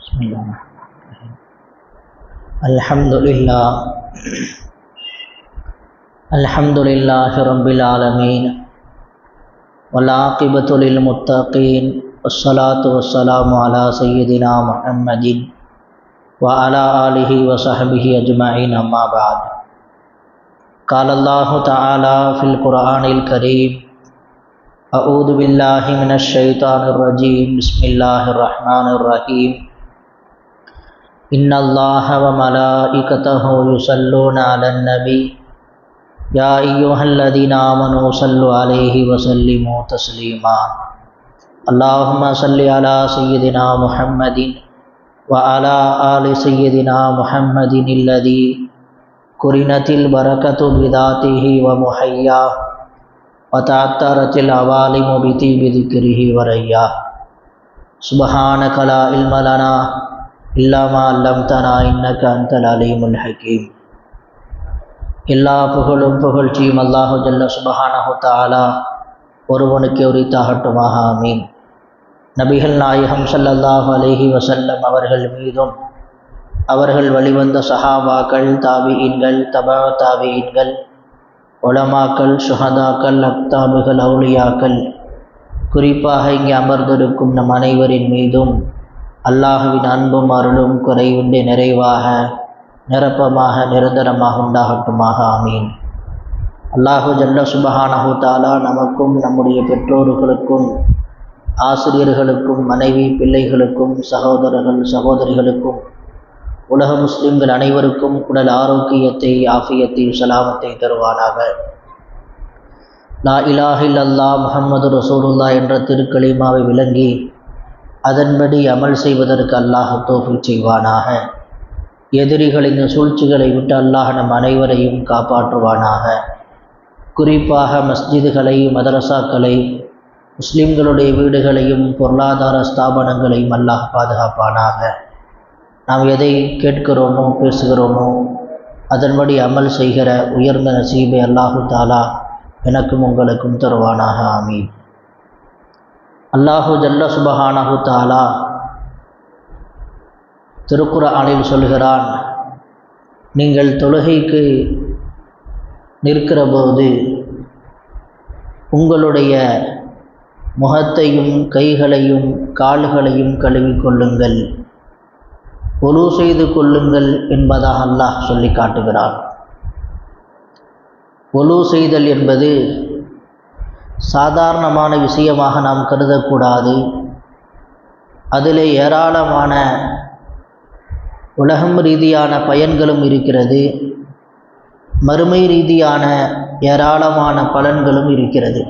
بسم اللہ الرحمن الحمد للہ الحمد للہ رب العالمین ولاقبۃ للمتقین والصلاة والسلام على سیدنا محمد وعلى آلہ وصحبہ اجمعین اما بعد. قال اللہ تعالی فی القرآن الکریم اعوذ باللہ من الشیطان الرجیم بسم اللہ الرحمن الرحیم ان اللہ و ملائکتہ یصلون علی النبی یا ایوہ الذین آمنوا صلو علیہ و تسلیمہ اللہ صلی علی سیدنا محمد و وعلی آل سیدنا محمد الدی قرنت البرکت بداتی و محیا و تعطر تل عوالم و بتی بطیب ذکره وریا سبحان کلا علم لنا இல்லாமா அல்லம்தனா இன்னக்க அந்தல் அலீமுல் ஹக்கீம் எல்லா புகழும் புகழ்ச்சியும் அல்லாஹு ஜல்ல சுபஹானஹு தாலா ஒருவனுக்கு உரித்தாகட்டுமாக ஆமீன் நபிகள் நாயகம் சல்லல்லாஹு அலஹி வசல்லம் அவர்கள் மீதும் அவர்கள் வழிவந்த சஹாபாக்கள் தாபியின்கள் தபா தாபியின்கள் ஒலமாக்கள் சுஹதாக்கள் அக்தாபுகள் அவுளியாக்கள் குறிப்பாக இங்கே அமர்ந்திருக்கும் நம் அனைவரின் மீதும் அல்லாஹுவின் அன்பும் அருளும் குறைவின்றி நிறைவாக நிரப்பமாக நிரந்தரமாக உண்டாகட்டுமாக. ஆமீன். அல்லாஹு ஜல்ல சுபஹானஹு தாலா நமக்கும் நம்முடைய பெற்றோர்களுக்கும் ஆசிரியர்களுக்கும் மனைவி பிள்ளைகளுக்கும் சகோதரர்கள் சகோதரிகளுக்கும் உலக முஸ்லிம்கள் அனைவருக்கும் உடல் ஆரோக்கியத்தை ஆஃபியத்தை சலாமத்தை தருவானாக. லா இலாஹில் அல்லா முகமது ரசூலுல்லா என்ற திருக்களிமாவை விளங்கி அதன்படி அமல் செய்வதற்கு அல்லாஹ் தோஃபி செய்வானாக. எதிரிகளின் சூழ்ச்சிகளை விட்டு அல்லாஹ் நம் அனைவரையும் காப்பாற்றுவானாக. குறிப்பாக மஸ்ஜிதுகளை மதரசாக்களை முஸ்லிம்களுடைய வீடுகளையும் பொருளாதார ஸ்தாபனங்களையும் அல்லாஹ் பாதுகாப்பானாக. நாம் எதை கேட்கிறோமோ பேசுகிறோமோ அதன்படி அமல் செய்கிற உயர்ந்த நசீபை அல்லாஹு தாலா எனக்கும் உங்களுக்கும் தருவானாக. ஆமீன். அல்லாஹு ஜல்ல சுபஹானஹு தாலா திருக்குறானில் சொல்கிறான் நீங்கள் தொழுகைக்கு நிற்கிற போது உங்களுடைய முகத்தையும் கைகளையும் கால்களையும் கழுவிக்கொள்ளுங்கள் ஒலு செய்து கொள்ளுங்கள் என்பதாக அல்லாஹ் சொல்லி காட்டுகிறார் ஒலு செய்தல் என்பது சாதாரணமான விஷயமாக நாம் கருதக்கூடாது. அதில் ஏராளமான உலகம் ரீதியான பயன்களும் இருக்கிறது. மறுமை ரீதியான ஏராளமான பலன்களும் இருக்கிறது.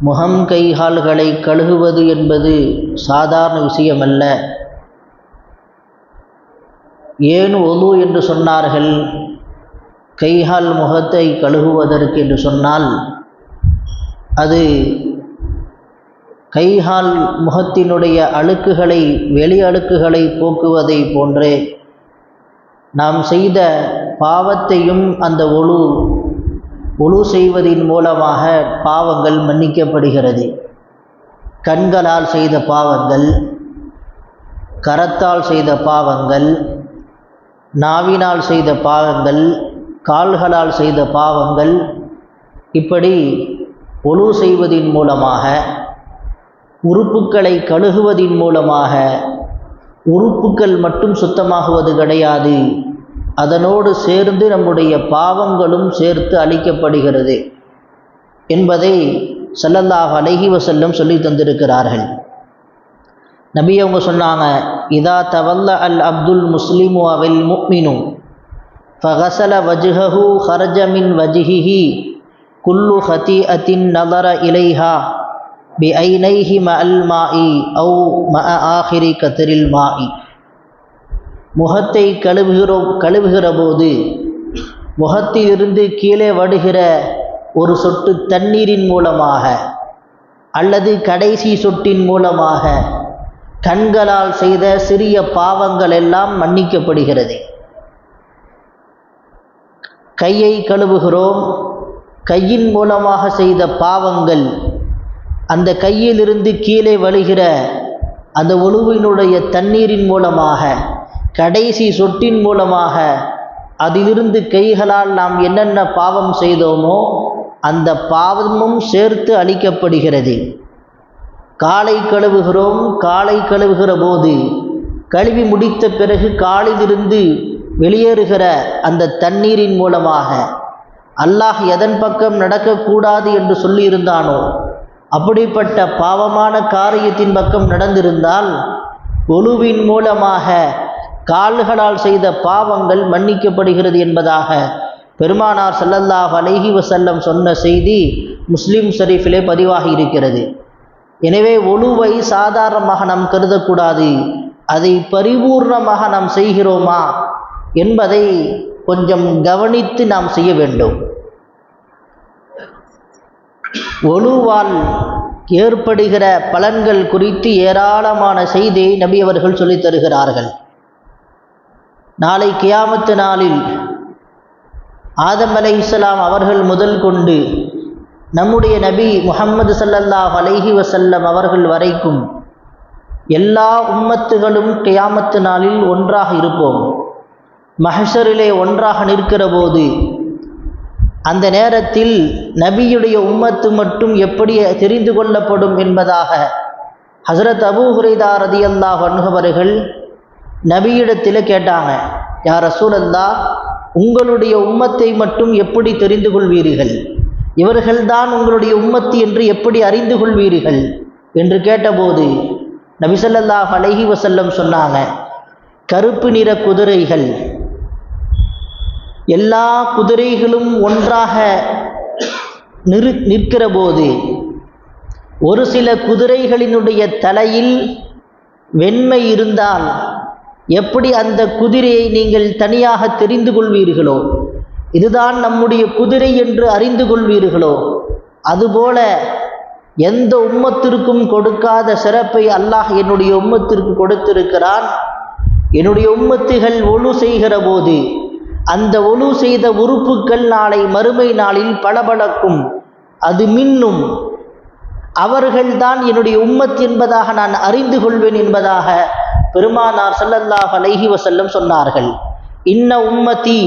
முகம் கைகால்களை கழுகுவது என்பது சாதாரண விஷயமல்ல. ஏன் ஒது என்று சொன்னார்கள்? கைகால் முகத்தை கழுகுவதற்கு என்று சொன்னால் அது கைகால் முகத்தினுடைய அழுக்குகளை வெளி அழுக்குகளை போக்குவதை போன்றே நாம் செய்த பாவத்தையும் அந்த ஒழு ஒழு செய்வதின் மூலமாக பாவங்கள் மன்னிக்கப்படுகிறது. கண்களால் செய்த பாவங்கள் கரத்தால் செய்த பாவங்கள் நாவினால் செய்த பாவங்கள் கால்களால் செய்த பாவங்கள் இப்படி ஒழு செய்வதின் மூலமாக உறுப்புக்களை கழுகுவதின் மூலமாக உறுப்புக்கள் மட்டும் சுத்தமாகுவது கிடையாது. அதனோடு சேர்ந்து நம்முடைய பாவங்களும் சேர்த்து அளிக்கப்படுகிறது என்பதை சல்லல்லாஹ் அலஹி வசல்லம் சொல்லி தந்திருக்கிறார்கள். நபி அவங்க சொன்னாங்க இதா தவல்ல அல் அப்துல் முஸ்லிமு அவில் முக்மினு ஃபஹசல வஜ்ஹஹு ஹர்ஜமின் வஜ்ஹிஹி குல்லு ஹதி அத்தின் நலர இலைஹா பி ஐநைஹி ம அல் மாஇ ஔ ம ஆஹிரி கத்திரில் மாஇ. முகத்தை கழுவுகிறோம் கழுவுகிற போது முகத்திலிருந்து கீழே வடுகிற ஒரு சொட்டு தண்ணீரின் மூலமாக அல்லது கடைசி சொட்டின் மூலமாக கண்களால் செய்த சிறிய பாவங்கள் எல்லாம் மன்னிக்கப்படுகிறது. கையை கழுவுகிறோம் கையின் மூலமாக செய்த பாவங்கள் அந்த கையிலிருந்து கீழே வழுகிற அந்த ஒழுவினுடைய தண்ணீரின் மூலமாக கடைசி சொட்டின் மூலமாக அதிலிருந்து கைகளால் நாம் என்னென்ன பாவம் செய்தோமோ அந்த பாவமும் சேர்த்து அளிக்கப்படுகிறது காலை கழுவுகிறோம் காலை கழுவுகிற போது கழுவி முடித்த பிறகு காலிலிருந்து வெளியேறுகிற அந்த தண்ணீரின் மூலமாக அல்லாஹ் எதன் பக்கம் நடக்கக்கூடாது என்று சொல்லியிருந்தானோ அப்படிப்பட்ட பாவமான காரியத்தின் பக்கம் நடந்திருந்தால் ஒழுவின் மூலமாக கால்களால் செய்த பாவங்கள் மன்னிக்கப்படுகிறது என்பதாக பெருமானார் சல்லல்லாஹ் அலைஹி வசல்லம் சொன்ன செய்தி முஸ்லீம் ஷரீஃபிலே பதிவாகி இருக்கிறது. எனவே ஒழுவை சாதாரணமாக நாம் கருதக்கூடாது. அதை பரிபூர்ணமாக நாம் செய்கிறோமா என்பதை கொஞ்சம் கவனித்து நாம் செய்ய வேண்டும். ஒழுவால் ஏற்படுகிற பலன்கள் குறித்து ஏராளமான செய்தியை நபி அவர்கள் சொல்லித் தருகிறார்கள். நாளை கியாமத்து நாளில் ஆதம் அலை இஸ்லாம் அவர்கள் முதல் கொண்டு நம்முடைய நபி முஹம்மது சல்லல்லாஹ் அலைஹி வசல்லம் அவர்கள் வரைக்கும் எல்லா உம்மத்துகளும் கியாமத்து நாளில் ஒன்றாக இருப்போம். மஹஷரிலே ஒன்றாக நிற்கிற போது அந்த நேரத்தில் நபியுடைய உம்மத்து மட்டும் எப்படி தெரிந்து கொள்ளப்படும் என்பதாக ஹசரத் அபு ஹுரைதா ரதியல்லாஹ் அணுகவர்கள் நபியிடத்தில் கேட்டாங்க யார் ரசூலல்லா உங்களுடைய உம்மத்தை மட்டும் எப்படி தெரிந்து கொள்வீர்கள்? இவர்கள்தான் உங்களுடைய உம்மத்து என்று எப்படி அறிந்து கொள்வீர்கள்? என்று கேட்டபோது நபிசல்லாஹ் அலஹி வசல்லம் சொன்னாங்க கருப்பு நிற குதிரைகள் எல்லா குதிரைகளும் ஒன்றாக நிறு நிற்கிற போது ஒரு சில குதிரைகளினுடைய தலையில் வெண்மை இருந்தால் எப்படி அந்த குதிரையை நீங்கள் தனியாக தெரிந்து கொள்வீர்களோ இதுதான் நம்முடைய குதிரை என்று அறிந்து கொள்வீர்களோ அதுபோல எந்த உம்மத்திற்கும் கொடுக்காத சிறப்பை அல்லாஹ் என்னுடைய உம்மத்திற்கு கொடுத்திருக்கிறான். என்னுடைய உம்மத்துகள் ஒழு செய்கிற போது அந்த ஒழு செய்த உறுப்புக்கள் நாளை மறுமை நாளில் பளபளக்கும் அது மின்னும். அவர்கள்தான் என்னுடைய உம்மத் என்பதாக நான் அறிந்து கொள்வேன் என்பதாக பெருமானார் சல்லல்லாஹ் அலைஹி வசல்லம் சொன்னார்கள். இன்ன உம்மதி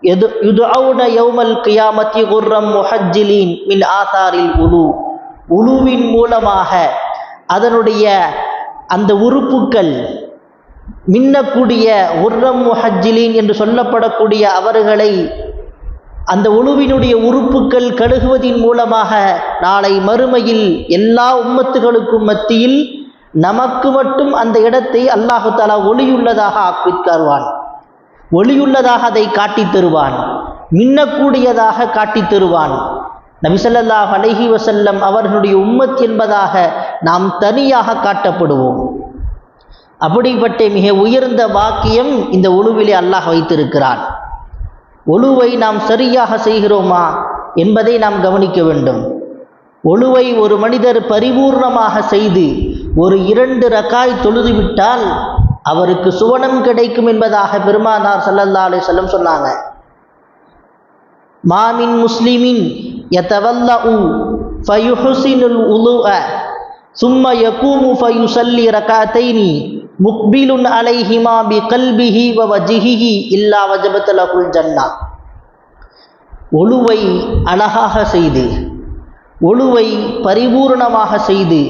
எது யுதுஅவுன யௌமல் கியாமத்தி குர்ரம் முஹஜ்ஜிலீன் மின் ஆசாரில் உலு. உலுவின் மூலமாக அதனுடைய அந்த உறுப்புக்கள் மின்னக்கூடிய உர்ரம் முஹஜ்ஜிலீன் என்று சொல்லப்படக்கூடிய அவர்களை அந்த உழுவினுடைய உறுப்புக்கள் கழுகுவதின் மூலமாக நாளை மறுமையில் எல்லா உம்மத்துகளுக்கும் மத்தியில் நமக்கு மட்டும் அந்த இடத்தை அல்லாஹு தாலா ஒளியுள்ளதாக ஆக்கித் தருவான். ஒளியுள்ளதாக அதை காட்டித் தருவான். மின்னக்கூடியதாக காட்டித் தருவான். நபிசல்லாஹ் அலஹி வசல்லம் அவர்களுடைய உம்மத் என்பதாக நாம் தனியாக காட்டப்படுவோம். அப்படிப்பட்ட மிக உயர்ந்த வாக்கியம் இந்த உழுவிலே அல்லாஹ் வைத்திருக்கிறான். ஒழுவை நாம் சரியாக செய்கிறோமா என்பதை நாம் கவனிக்க வேண்டும். ஒழுவை ஒரு மனிதர் பரிபூர்ணமாக செய்து ஒரு இரண்டு ரக்காய் தொழுதுவிட்டால் அவருக்கு சுவனம் கிடைக்கும் என்பதாக பெருமானார் சல்லல்லா அலி சொல்லம் சொன்னாங்க. மாமின் முஸ்லிமின் யதவல்லஉ ஃபயுஹ்சினுல் உலு சும்ம யகூமு ஃபயுசல்லி ரகாத்தைனி முக்பிலுன் அலைஹிமா பி கல்பிஹி வ வஜிஹிஹி இல்லா வஜபத்தலகுல் ஜன்னா. ஒழுவை அழகாக செய்து ஒழுவை பரிபூர்ணமாக செய்து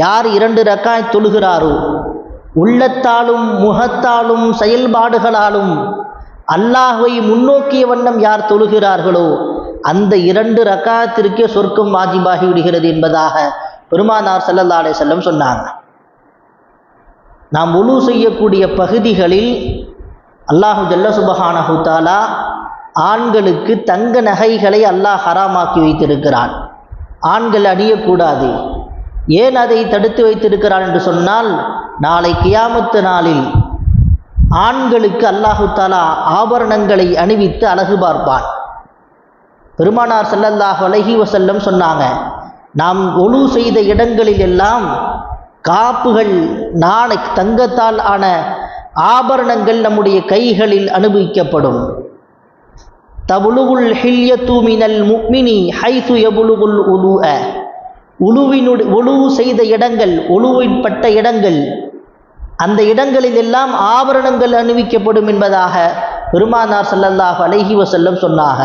யார் இரண்டு ரக்காய் தொழுகிறாரோ உள்ளத்தாலும் முகத்தாலும் செயல்பாடுகளாலும் அல்லாஹுவை முன்னோக்கிய வண்ணம் யார் தொழுகிறார்களோ அந்த இரண்டு ரக்காயத்திற்கே சொர்க்கம் வாஜிபாகி விடுகிறது என்பதாக பெருமானார் சல்லல்லா செல்லம் சொன்னாங்க. நாம் உழு செய்யக்கூடிய பகுதிகளில் அல்லாஹு ஜல்ல சுபஹான தாலா ஆண்களுக்கு தங்க நகைகளை அல்லாஹ் ஹராமாக்கி வைத்திருக்கிறான். ஆண்கள் அணியக்கூடாது. ஏன் அதை தடுத்து வைத்திருக்கிறான் என்று சொன்னால் நாளை கியாமத்து நாளில் ஆண்களுக்கு அல்லாஹு தாலா ஆபரணங்களை அணிவித்து அழகு பார்ப்பான். பெருமானார் செல்லல்லாஹ் அலஹி வசல்லம் சொன்னாங்க நாம் ஒழு செய்த இடங்களில் எல்லாம் காப்புகள் நாணை தங்கத்தால் ஆன ஆபரணங்கள் நம்முடைய கைகளில் அனுபவிக்கப்படும். தபுலுகுல் ஹில்யத்து மினல் முக்மினி ஹைசு எபுலுகுல் அ உழுவினுடைய உழுவு செய்த இடங்கள் உழுவின்பட்ட இடங்கள். அந்த இடங்களில் எல்லாம் ஆபரணங்கள் அணிவிக்கப்படும் என்பதாக பெருமானார் ஸல்லல்லாஹு அலைஹி வஸல்லம் சொன்னாங்க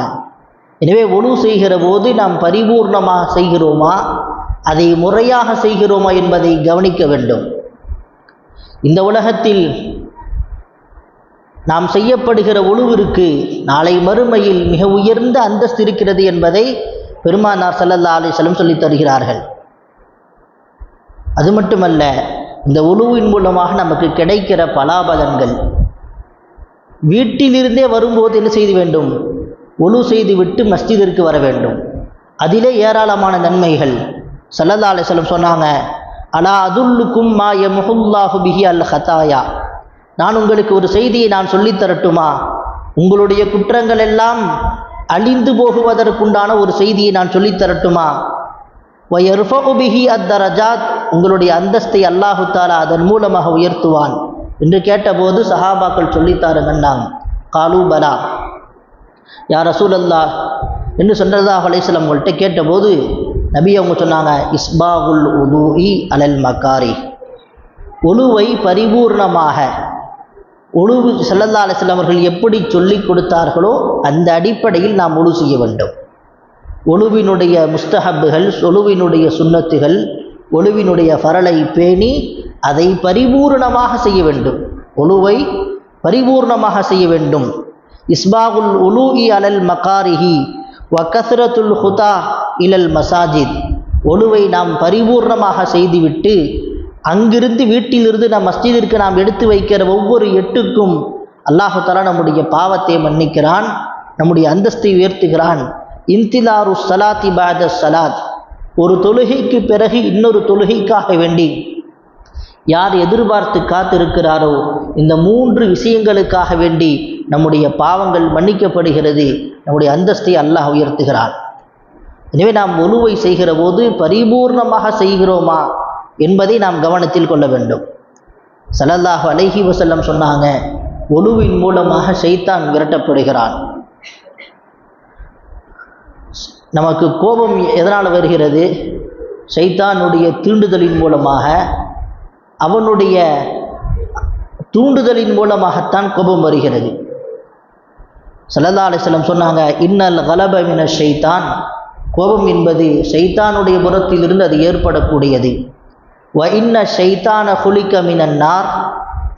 எனவே ஒழு செய்கிற போது நாம் பரிபூர்ணமாக செய்கிறோமா? அதை முறையாக செய்கிறோமா என்பதை கவனிக்க வேண்டும். இந்த உலகத்தில் நாம் செய்யப்படுகிற உழுவிற்கு நாளை மறுமையில் மிக உயர்ந்த அந்தஸ்து இருக்கிறது என்பதை பெருமானார் சல்லல்லா அலைஹி சொல்லித் தருகிறார்கள். அது மட்டுமல்ல இந்த உழுவின் மூலமாக நமக்கு கிடைக்கிற பலாபலன்கள். வீட்டிலிருந்தே வரும்போது என்ன செய்து வேண்டும்? ஒழு செய்துவிட்டு மஸ்ஜிதிற்கு வர வேண்டும். அதிலே ஏராளமான நன்மைகள். சல்லல்லா அலைஹி சொன்னாங்க அலா அதுல்லுக்கும் மா யமுல்லாஹு பிஹி அல் ஹதாயா நான் உங்களுக்கு ஒரு செய்தியை நான் சொல்லித்தரட்டுமா உங்களுடைய குற்றங்கள் எல்லாம் அழிந்து போகுவதற்குண்டான ஒரு செய்தியை நான் சொல்லித்தரட்டுமா வயர்ஃபகுபிஹி வயர்ஃபு பிஹி அத்தரஜாத் உங்களுடைய அந்தஸ்தை அல்லாஹு தாலா அதன் மூலமாக உயர்த்துவான் என்று கேட்டபோது சஹாபாக்கள் சொல்லித்தாருங்கன்னாங்க காலு பலா. யார் ரசூலல்லா என்று சொன்னதாக அலைசலம் உங்கள்கிட்ட கேட்டபோது நபி அவங்க சொன்னாங்க இஸ்பாகுல் உலூஇ அலல் மக்காரி ஒழுவை பரிபூர்ணமாக ஒழுவு செல்லல்லா அலிஸ்லாம் அவர்கள் எப்படி சொல்லிக் கொடுத்தார்களோ அந்த அடிப்படையில் நாம் ஒழு செய்ய வேண்டும். ஒழுவினுடைய முஸ்தஹப்புகள் ஒழுவினுடைய சுண்ணத்துகள் ஒழுவினுடைய பரலை பேணி அதை பரிபூர்ணமாக செய்ய வேண்டும். ஒழுவை பரிபூர்ணமாக செய்ய வேண்டும். இஸ்பாகுல் உலூஇ அலல் மகாரிஹி வகத்ரத்துல் ஹுதா இலல் மசாஜித். ஒழுவை நாம் பரிபூர்ணமாக செய்துவிட்டு அங்கிருந்து வீட்டிலிருந்து நம் மஸ்ஜிதிற்கு நாம் எடுத்து வைக்கிற ஒவ்வொரு எட்டுக்கும் அல்லாஹு தலா நம்முடைய பாவத்தை மன்னிக்கிறான் நம்முடைய அந்தஸ்தை உயர்த்துகிறான். இன்திலாரு சலாத்தி பாத சலாத் ஒரு தொழுகைக்கு பிறகு இன்னொரு தொழுகைக்காக வேண்டி யார் எதிர்பார்த்து காத்திருக்கிறாரோ இந்த மூன்று விஷயங்களுக்காக வேண்டி நம்முடைய பாவங்கள் மன்னிக்கப்படுகிறது நம்முடைய அந்தஸ்தை அல்லாஹ் உயர்த்துகிறான். எனவே நாம் ஒழுவை செய்கிற போது பரிபூர்ணமாக செய்கிறோமா என்பதை நாம் கவனத்தில் கொள்ள வேண்டும். சலல்லாஹ் அலைஹி வசல்லம் சொன்னாங்க ஒழுவின் மூலமாக ஷைத்தான் விரட்டப்படுகிறான். நமக்கு கோபம் எதனால் வருகிறது? சைத்தானுடைய தீண்டுதலின் மூலமாக அவனுடைய தூண்டுதலின் மூலமாகத்தான் கோபம் வருகிறது. சல்லல்லா அலிஸ்லம் சொன்னாங்க இன்னல் கலபமின ஷைத்தான் கோபம் என்பது ஷைத்தானுடைய புறத்திலிருந்து அது ஏற்படக்கூடியது. வ இன்ன ஷைத்தான குலிக்க மினன்னார்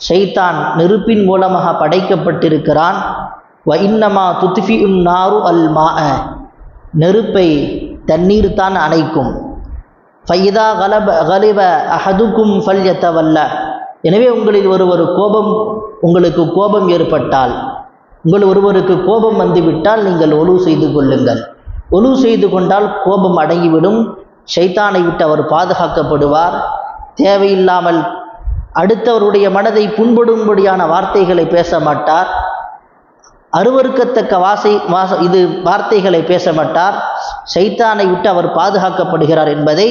ஷைத்தான் நெருப்பின் மூலமாக படைக்கப்பட்டிருக்கிறான். வ இன்னமா துத்ஃபி உன் நாரு அல் மா நெருப்பை தண்ணீர் தான் அணைக்கும். ஃபைதா கலப கலிப அஹதுக்கும் ஃபல்யத்தவல்ல. எனவே உங்களில் ஒருவர் கோபம் உங்களுக்கு கோபம் ஏற்பட்டால் உங்கள் ஒருவருக்கு கோபம் வந்துவிட்டால் நீங்கள் ஒழு செய்து கொள்ளுங்கள். ஒழு செய்து கொண்டால் கோபம் அடங்கிவிடும். ஷைத்தானை விட்டு அவர் பாதுகாக்கப்படுவார். தேவையில்லாமல் அடுத்தவருடைய மனதை புண்படும்படியான வார்த்தைகளை பேச மாட்டார். அருவருக்கத்தக்க வாசை வாச இது வார்த்தைகளை பேச மாட்டார். சைத்தானை விட்டு அவர் பாதுகாக்கப்படுகிறார் என்பதை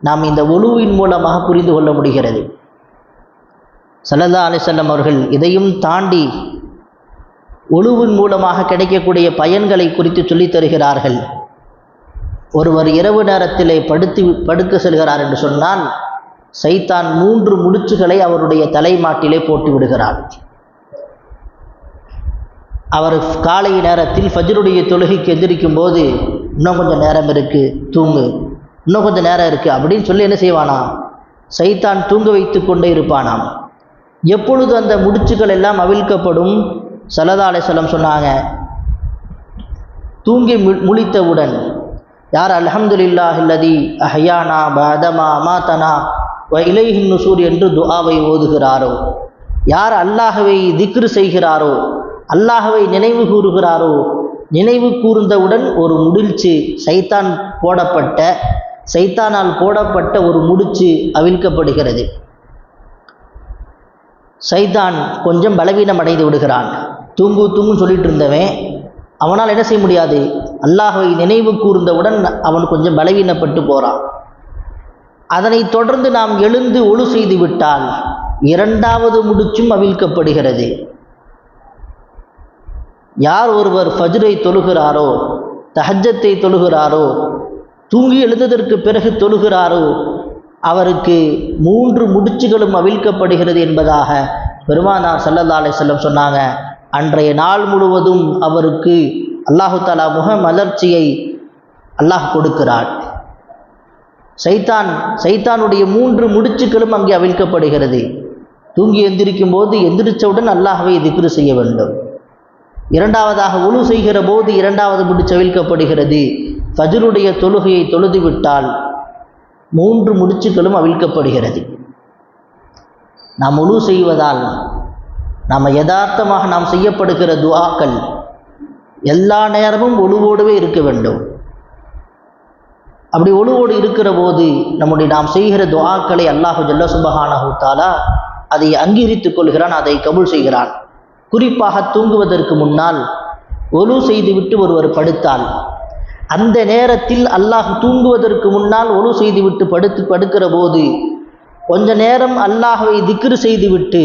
நாம் இந்த ஒழுவின் மூலமாக புரிந்து கொள்ள முடிகிறது. சல்லல்லா அலிசல்லம் அவர்கள் இதையும் தாண்டி ஒழுவின் மூலமாக கிடைக்கக்கூடிய பயன்களை குறித்து சொல்லித் தருகிறார்கள். ஒருவர் இரவு நேரத்திலே படுத்து படுக்க செல்கிறார் என்று சொன்னால் சைத்தான் மூன்று முடிச்சுகளை அவருடைய தலைமாட்டிலே போட்டு விடுகிறார் அவர் காலை நேரத்தில் ஃபஜருடைய தொழுகைக்கு எந்திரிக்கும் போது இன்னும் கொஞ்சம் நேரம் இருக்குது தூங்கு. இன்னும் கொஞ்சம் நேரம் இருக்குது அப்படின்னு சொல்லி என்ன செய்வானா சைத்தான் தூங்க வைத்து கொண்டே இருப்பானாம். எப்பொழுது அந்த முடிச்சுகள் எல்லாம் அவிழ்க்கப்படும் சலதாலை செல்லம் சொன்னாங்க தூங்கி மு- முழித்தவுடன் யார் அல்ஹம்துலில்லாஹ் இல்லதி அஹ்யானா பதமா மாத்தனா வ இலைஹின் நுசூர் என்று துஆவை ஓதுகிறாரோ? யார் அல்லாஹவை திக்ரு செய்கிறாரோ? அல்லாஹவை நினைவு கூறுகிறாரோ? நினைவு கூர்ந்தவுடன் ஒரு முடிச்சு சைத்தான் போடப்பட்ட சைத்தானால் போடப்பட்ட ஒரு முடிச்சு அவிழ்க்கப்படுகிறது. சைதான் கொஞ்சம் பலவீனம் அடைந்து விடுகிறான். தூங்கு தூங்குன்னு சொல்லிட்டு இருந்தவன் அவனால் என்ன செய்ய முடியாது? அல்லாஹை நினைவு கூர்ந்தவுடன் அவன் கொஞ்சம் பலவீனப்பட்டு போகிறான் அதனைத் தொடர்ந்து நாம் எழுந்து ஒழு செய்து விட்டால் இரண்டாவது முடிச்சும் அவிழ்க்கப்படுகிறது. யார் ஒருவர் ஃபஜ்ரை தொழுகிறாரோ தஹஜத்தை தொழுகிறாரோ தூங்கி எழுந்ததற்கு பிறகு தொழுகிறாரோ அவருக்கு மூன்று முடிச்சுகளும் அவிழ்க்கப்படுகிறது என்பதாக பெருமானார் சல்லல்லா அலிசல்லம் சொன்னாங்க. அன்றைய நாள் முழுவதும் அவருக்கு அல்லாஹு தாலா முக மலர்ச்சியை அல்லாஹ் கொடுக்கிறான் சைத்தான் சைத்தானுடைய மூன்று முடிச்சுக்களும் அங்கே அவிழ்க்கப்படுகிறது. தூங்கி எந்திரிக்கும் போது எந்திரிச்சவுடன் அல்லாஹவை திக்ரு செய்ய வேண்டும். இரண்டாவதாக உழு செய்கிற போது இரண்டாவது முடிச்சு அவிழ்க்கப்படுகிறது. ஃபஜருடைய தொழுகையை தொழுது விட்டால் மூன்று முடிச்சுக்களும் அவிழ்க்கப்படுகிறது. நாம் முழு செய்வதால் நாம் யதார்த்தமாக நாம் செய்யப்படுகிற துவாக்கள் எல்லா நேரமும் ஒழுவோடவே இருக்க வேண்டும். அப்படி ஒழுவோடு இருக்கிற போது நம்முடைய நாம் செய்கிற துவாக்களை அல்லாஹு ஜல்ல சுபஹானஹு தாலா அதை அங்கீகரித்துக் கொள்கிறான் அதை கபுல் செய்கிறான். குறிப்பாக தூங்குவதற்கு முன்னால் ஒலு செய்துவிட்டு ஒருவர் படுத்தால் அந்த நேரத்தில் அல்லாஹ் தூங்குவதற்கு முன்னால் ஒழு செய்துவிட்டு படுத்து படுக்கிற போது கொஞ்ச நேரம் அல்லாஹவை திக்ரு செய்துவிட்டு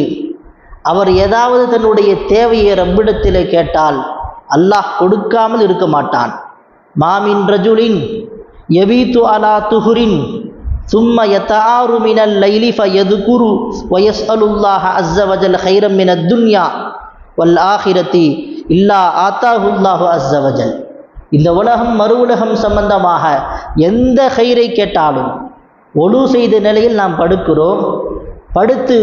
அவர் ஏதாவது தன்னுடைய தேவையை ரப்பிடத்தில் கேட்டால் அல்லாஹ் கொடுக்காமல் இருக்க மாட்டான். மாமின் ரஜுலின் எபீத்து அலா துஹுரின் சும்ம யத்தாரு மினல் லைலி ஃபயதுகுரு வயஸ்அலுல்லாஹ அஸ்ஸ வஜல் ஹைரம் மின துன்யா வல் ஆஹிரத்தி இல்லா ஆத்தாஹுல்லாஹு அஸ்ஸ வஜல். இந்த உலகம் மறு உலகம் சம்பந்தமாக எந்த கயிறை கேட்டாலும் ஒழு செய்த நிலையில் நாம் படுக்கிறோம். படுத்து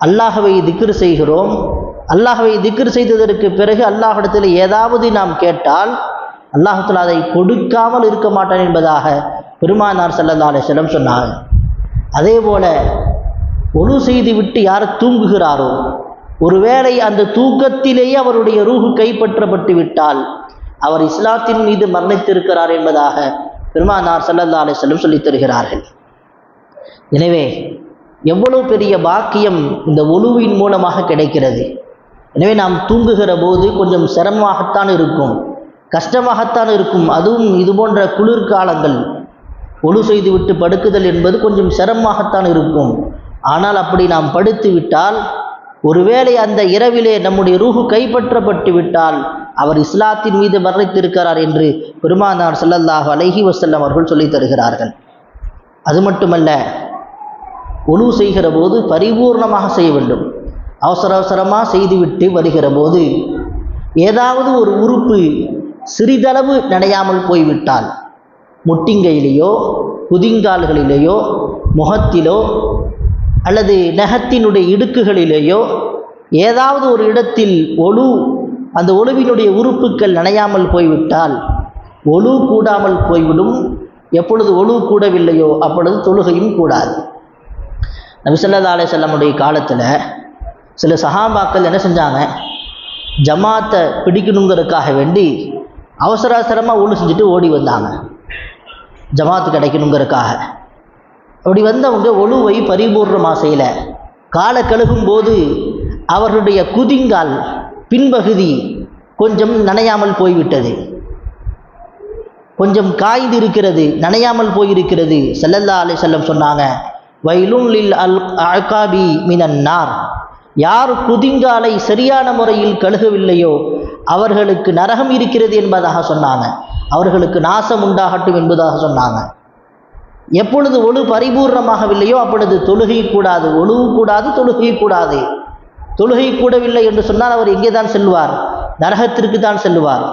அல்லாஹவை திக்ரு செய்கிறோம். அல்லாஹவை திக்ரு செய்ததற்கு பிறகு அல்லாஹிடத்தில் ஏதாவது நாம் கேட்டால் அல்லாஹத்தில் அதை கொடுக்காமல் இருக்க மாட்டான் என்பதாக பெருமானார் சல்லல்லா அலிஸ்லம் சொன்னார் அதே போல ஒழு செய்து விட்டு யார் தூங்குகிறாரோ ஒருவேளை அந்த தூக்கத்திலேயே அவருடைய ரூஹு கைப்பற்றப்பட்டு விட்டால் அவர் இஸ்லாத்தின் மீது மரணித்திருக்கிறார் என்பதாக பெருமானார் சல்லல்லா அலிஸ்லம் சொல்லித் தருகிறார்கள். எனவே எவ்வளவு பெரிய பாக்கியம் இந்த ஒழுவின் மூலமாக கிடைக்கிறது. எனவே நாம் தூங்குகிற போது கொஞ்சம் சிரமமாகத்தான் இருக்கும். கஷ்டமாகத்தான் இருக்கும். அதுவும் இது போன்ற குளிர்காலங்கள். ஒழு செய்துவிட்டு படுக்குதல் என்பது கொஞ்சம் சிரமமாகத்தான் இருக்கும். ஆனால் அப்படி நாம் படுத்து விட்டால் ஒருவேளை அந்த இரவிலே நம்முடைய ரூஹு கைப்பற்றப்பட்டு விட்டால் அவர் இஸ்லாத்தின் மீது மரணித்திருக்கிறார் என்று பெருமானார் செல்லல்லாஹ் அலஹி வசல்லம் அவர்கள் சொல்லித் தருகிறார்கள். அது மட்டுமல்ல ஒழு செய்கிற போது பரிபூர்ணமாக செய்ய வேண்டும். அவசர அவசரமாக செய்துவிட்டு வருகிற போது ஏதாவது ஒரு உறுப்பு சிறிதளவு நடையாமல் போய்விட்டால் முட்டிங்கையிலேயோ குதிங்கால்களிலேயோ முகத்திலோ அல்லது நகத்தினுடைய இடுக்குகளிலேயோ ஏதாவது ஒரு இடத்தில் ஒழு அந்த ஒழுவினுடைய உறுப்புக்கள் நனையாமல் போய்விட்டால் ஒழு கூடாமல் போய்விடும். எப்பொழுது ஒழு கூடவில்லையோ அப்பொழுது தொழுகையும் கூடாது. நபிசல்லா அலே செல்லமுடைய காலத்தில் சில சஹாபாக்கள் என்ன செஞ்சாங்க? ஜமாத்தை பிடிக்கணுங்கிறதுக்காக வேண்டி அவசர அவசரமாக ஒழு செஞ்சுட்டு ஓடி வந்தாங்க. ஜமாத்து கிடைக்கணுங்கிறதுக்காக. அப்படி வந்தவங்க ஒழுவை பரிபூர்ணமாக செய்யலை காலை கழுகும் போது அவர்களுடைய குதிங்கால் பின்பகுதி கொஞ்சம் நனையாமல் போய்விட்டது. கொஞ்சம் காய்ந்து இருக்கிறது நனையாமல் போயிருக்கிறது செல்லல்லா அலை செல்லம் சொன்னாங்க. வயலுன் லில் அல் அகாபி மினன்னார் யார் குதிங்காலை சரியான முறையில் கழுகவில்லையோ அவர்களுக்கு நரகம் இருக்கிறது என்பதாக சொன்னாங்க. அவர்களுக்கு நாசம் உண்டாகட்டும் என்பதாக சொன்னாங்க. எப்பொழுது ஒழு பரிபூர்ணமாகவில்லையோ அப்பொழுது தொழுகை கூடாது ஒழுவு கூடாது தொழுகை கூடாது. தொழுகை கூடவில்லை என்று சொன்னால் அவர் எங்கே தான் செல்வார்? நரகத்திற்கு தான் செல்வார்.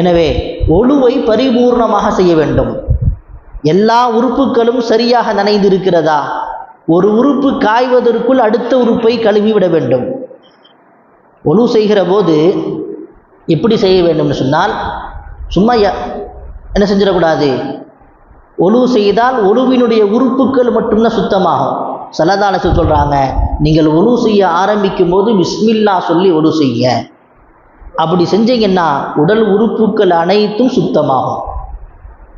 எனவே ஒழுவை பரிபூர்ணமாக செய்ய வேண்டும். எல்லா உறுப்புகளும் சரியாக நனைந்திருக்கிறதா? ஒரு உறுப்பு காய்வதற்குள் அடுத்த உறுப்பை கழுவிவிட வேண்டும். ஒழு செய்கிற போது எப்படி செய்ய வேண்டும்னு சொன்னால் சும்மா என்ன செஞ்சிடக்கூடாது? ஒழு செய்தால் ஒழுவினுடைய உறுப்புகள் மட்டும்தான் சுத்தமாகும். சலதானசு சொல்கிறாங்க நீங்கள் ஒழு செய்ய ஆரம்பிக்கும் போது பிஸ்மில்லா சொல்லி ஒழு செய்ய அப்படி செஞ்சீங்கன்னா உடல் உறுப்புகள் அனைத்தும் சுத்தமாகும்.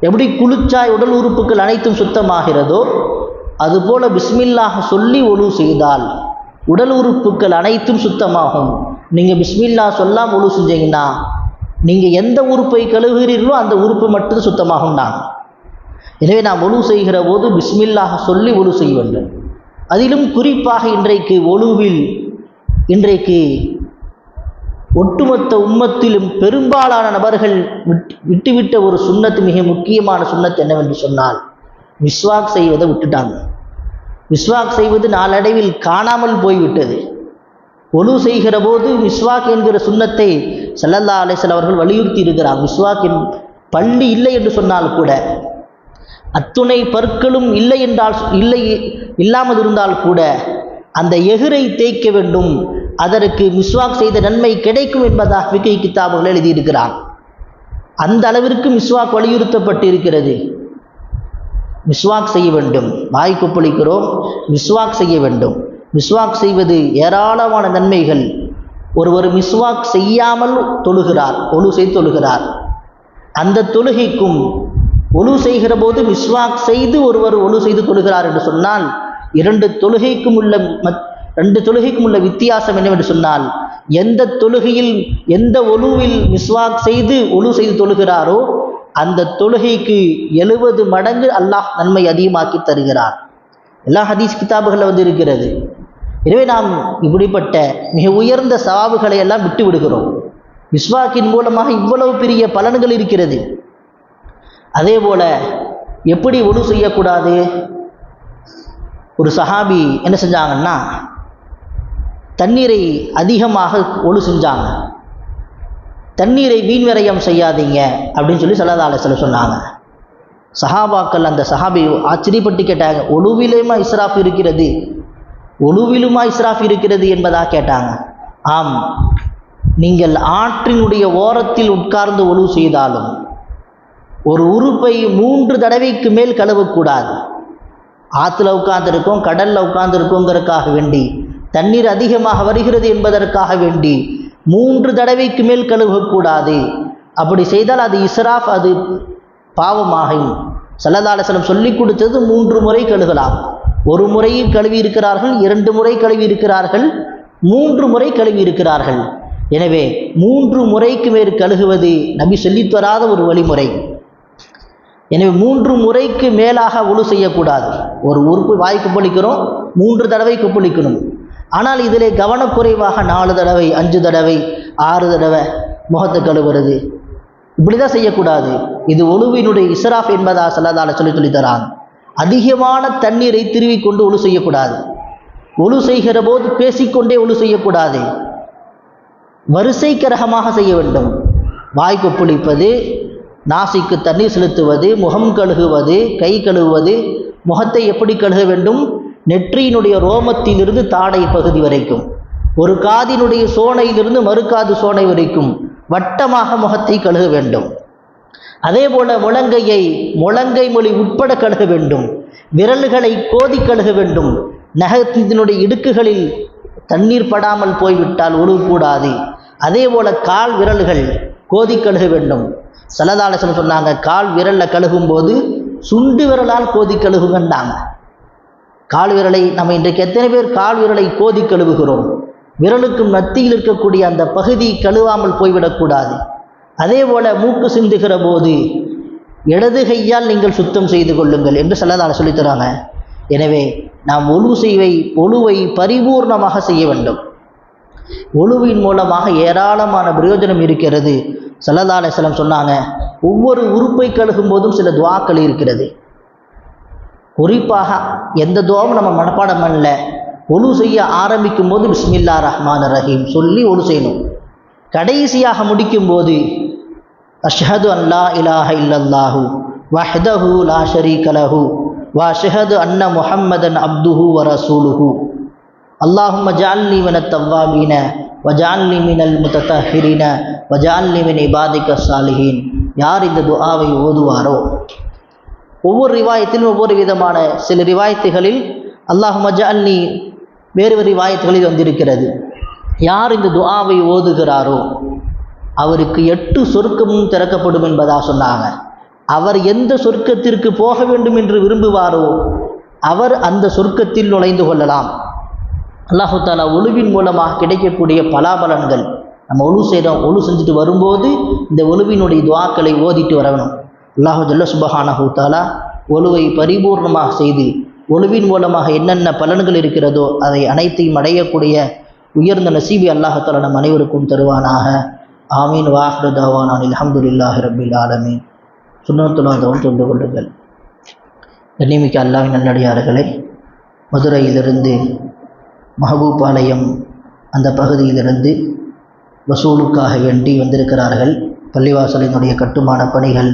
எப்படி குளிச்சாய் உடல் உறுப்புகள் அனைத்தும் சுத்தமாகிறதோ அதுபோல பிஸ்மில்லாக சொல்லி ஒழு செய்தால் உடல் உறுப்புகள் அனைத்தும் சுத்தமாகும். நீங்கள் பிஸ்மில்லா சொல்லாமல் ஒழு செஞ்சீங்கன்னா நீங்கள் எந்த உறுப்பை கழுவுகிறீர்களோ அந்த உறுப்பு மட்டும் சுத்தமாகும் நான் எனவே நாம் ஒழு செய்கிற போது பிஸ்மில்லாக சொல்லி ஒழு செய்ய வேண்டும். அதிலும் குறிப்பாக இன்றைக்கு ஒழுவில் இன்றைக்கு ஒட்டுமொத்த உம்மத்திலும் பெரும்பாலான நபர்கள் விட்டு விட்டுவிட்ட ஒரு சுண்ணத்து மிக முக்கியமான சுண்ணத்து என்னவென்று சொன்னால் மிஸ்வாக் செய்வதை விட்டுட்டாங்க. மிஸ்வாக் செய்வது நாளடைவில் காணாமல் போய்விட்டது. ஒலு செய்கிற போது மிஸ்வாக் என்கிற சுண்ணத்தை சல்லல்லா அலிசல் அவர்கள் வலியுறுத்தி இருக்கிறார் மிஸ்வாக் என் பள்ளி இல்லை என்று சொன்னால் கூட அத்துணை பற்களும் இல்லை என்றால் இல்லை இல்லாமல் இருந்தால் கூட அந்த எகிரை தேய்க்க வேண்டும். அதற்கு மிஸ்வாக் செய்த நன்மை கிடைக்கும் என்பதாக விக்கை கித்தாபுகள் எழுதியிருக்கிறார் அந்த அளவிற்கு மிஸ்வாக் வலியுறுத்தப்பட்டு இருக்கிறது மிஸ்வாக் செய்ய வேண்டும். வாய் கொப்பளிக்கிறோம். மிஸ்வாக் செய்ய வேண்டும். மிஸ்வாக் செய்வது ஏராளமான நன்மைகள். ஒருவர் மிஸ்வாக் செய்யாமல் தொழுகிறார் ஒழு செய்து தொழுகிறார். அந்த தொழுகைக்கும் ஒழு செய்கிற போது மிஸ்வாக் செய்து ஒருவர் ஒழு செய்து தொழுகிறார் என்று சொன்னால் இரண்டு தொழுகைக்கும் உள்ள மத் ரெண்டு தொழுகைக்கும் உள்ள வித்தியாசம் என்னவென்று சொன்னால் எந்த தொழுகையில் எந்த ஒழுவில் மிஸ்வாக் செய்து ஒழு செய்து தொழுகிறாரோ அந்த தொழுகைக்கு எழுபது மடங்கு அல்லாஹ் நன்மை அதிகமாக்கி தருகிறார். எல்லா ஹதீஸ் கிதாபுகளில் வந்து இருக்கிறது. எனவே நாம் இப்படிப்பட்ட மிக உயர்ந்த சவாபுகளை எல்லாம் விட்டு விடுகிறோம் மிஸ்வாக்கின் மூலமாக இவ்வளவு பெரிய பலன்கள் இருக்கிறது. அதே போல் எப்படி ஒழு செய்யக்கூடாது? ஒரு சஹாபி என்ன செஞ்சாங்கன்னா தண்ணீரை அதிகமாக ஒழு செஞ்சாங்க. தண்ணீரை வீண் விரயம் செய்யாதீங்க அப்படின்னு சொல்லி சல்லா அலிஸ்ல சொன்னாங்க. சஹாபாக்கள் அந்த சஹாபி ஆச்சரியப்பட்டு கேட்டாங்க ஒழுவிலுமா இஸ்ராஃப் இருக்கிறது? ஒழுவிலுமா இஸ்ராஃப் இருக்கிறது? என்பதாக கேட்டாங்க. ஆம் நீங்கள் ஆற்றினுடைய ஓரத்தில் உட்கார்ந்து ஒழு செய்தாலும் ஒரு உறுப்பை மூன்று தடவைக்கு மேல் கழுவக்கூடாது. ஆற்றுல உட்கார்ந்துருக்கோம் கடலில் உட்கார்ந்துருக்கோங்கிறதுக்காக வேண்டி தண்ணீர் அதிகமாக வருகிறது என்பதற்காக வேண்டி மூன்று தடவைக்கு மேல் கழுவக்கூடாது. அப்படி செய்தால் அது இஸ்ராஃப் அது பாவமாகும். சல்லதாலசலம் சொல்லி கொடுத்தது மூன்று முறை கழுகலாம். ஒரு முறையும் கழுவி இருக்கிறார்கள் இரண்டு முறை கழுவி இருக்கிறார்கள் மூன்று முறை கழுவி இருக்கிறார்கள் எனவே மூன்று முறைக்கு மேல் கழுகுவது நபி சொல்லித்தராத ஒரு வழிமுறை. எனவே மூன்று முறைக்கு மேலாக ஒழு செய்யக்கூடாது. ஒரு உறுப்பு வாய் குப்பளிக்கிறோம் மூன்று தடவை குப்பளிக்கணும். ஆனால் இதிலே கவனக்குறைவாக நாலு தடவை அஞ்சு தடவை ஆறு தடவை முகத்தை கழுவுறது. இப்படி தான் செய்யக்கூடாது. இது ஒழுவினுடைய இஸ்ராஃப் என்பதா சொல்லதால சொல்லி சொல்லி தராங்க அதிகமான தண்ணீரை திருவி கொண்டு ஒழு செய்யக்கூடாது. ஒழு செய்கிற போது பேசிக்கொண்டே ஒழு செய்யக்கூடாது. வரிசைக்கரகமாக செய்ய வேண்டும். வாய் கொப்பளிப்பது நாசிக்கு தண்ணீர் செலுத்துவது முகம் கழுகுவது கை கழுவுவது முகத்தை எப்படி கழுக வேண்டும்? நெற்றியினுடைய ரோமத்திலிருந்து தாடை பகுதி வரைக்கும். ஒரு காதினுடைய சோனையிலிருந்து மறுகாது சோனை வரைக்கும் வட்டமாக முகத்தை கழுக வேண்டும். அதே போல முழங்கையை முழங்கை மொழி உட்பட கழுக வேண்டும். விரல்களை கோதி கழுக வேண்டும். நகத்தினுடைய இடுக்குகளில் தண்ணீர் படாமல் போய்விட்டால் ஒழுகக்கூடாது அதே போல கால் விரல்கள் கோதி கழுக வேண்டும். சலதாலசன் சொன்னாங்க கால் விரலில் கழுகும் போது சுண்டு விரலால் கோதி கழுகுங்கண்டாங்க கால் விரலை நம்ம இன்றைக்கு எத்தனை பேர் கால் விரலை கோதி கழுவுகிறோம்? விரலுக்கும் மத்தியில் இருக்கக்கூடிய அந்த பகுதி கழுவாமல் போய்விடக்கூடாது அதே போல மூக்கு சிந்துகிற போது இடது கையால் நீங்கள் சுத்தம் செய்து கொள்ளுங்கள் என்று சொல்லதால சொல்லித்தராங்க எனவே நாம் ஒழு செய்வை ஒழுவை பரிபூர்ணமாக செய்ய வேண்டும். ஒழுவின் மூலமாக ஏராளமான பிரயோஜனம் இருக்கிறது. சல்லதால செல்லம் சொன்னாங்க ஒவ்வொரு உறுப்பை கழுகும் போதும் சில துவாக்கள் இருக்கிறது. குறிப்பாக எந்த துவாவும் நம்ம மனப்பாடம் பண்ணல. ஒழு செய்ய ஆரம்பிக்கும் போது பிஸ்மில்லா ரஹ்மான் ரஹீம் சொல்லி ஒழு செய்யணும். கடைசியாக முடிக்கும் போது அஷ்ஹது அல்லா இலாஹ இல்லல்லாஹு வஹ்தஹு லா ஷரீக லஹு வ அஷ்ஹது அன்ன முஹம்மதன் அப்துஹு வ ரசூலுஹு. அல்லாஹும் ஜஅல்னி மினத் தவ்வாபீன வ மினல் முத்தஹிரின வ மின் இபாதிக்க சாலிஹீன். யார் இந்த துஆவை ஓதுவாரோ? ஒவ்வொரு ரிவாயத்திலும் ஒவ்வொரு விதமான சில ரிவாயத்துகளில் அல்லாஹ் மஜஅல்னி வேறு வேறு ரிவாயத்துகளில் வந்திருக்கிறது. யார் இந்த துஆவை ஓதுகிறாரோ? அவருக்கு எட்டு சொர்க்கமும் திறக்கப்படும் என்பதாக சொன்னாங்க. அவர் எந்த சொர்க்கத்திற்கு போக வேண்டும் என்று விரும்புவாரோ அவர் அந்த சொர்க்கத்தில் நுழைந்து கொள்ளலாம். அல்லாஹாலா ஒழுவின் மூலமாக கிடைக்கக்கூடிய பலாபலன்கள். நம்ம ஒழு செய்கிறோம் ஒழு செஞ்சுட்டு வரும்போது இந்த ஒழுவினுடைய துவாக்களை ஓதிட்டு வரணும். அல்லாஹு ஜல்ல சுபஹானஹு ஒழுவை பரிபூர்ணமாக செய்து ஒழுவின் மூலமாக என்னென்ன பலன்கள் இருக்கிறதோ அதை அனைத்தையும் அடையக்கூடிய உயர்ந்த நசீபி அல்லாஹத்தாலா நம் அனைவருக்கும் தருவானாக. ஆமீன். வாஹ்ரு தாவானான் அல்ஹம்துலில்லாஹி ரபில் ஆலமீன். சுண்ணத்துலாதவன் தொண்டு கொள்ளுங்கள். கண்ணிமிக்க அல்லாவின் நல்லடியார்களே மதுரையிலிருந்து மஹபூபாளையம் அந்த பகுதியிலிருந்து வசூலுக்காக வேண்டி வந்திருக்கிறார்கள். பள்ளிவாசலினுடைய கட்டுமான பணிகள்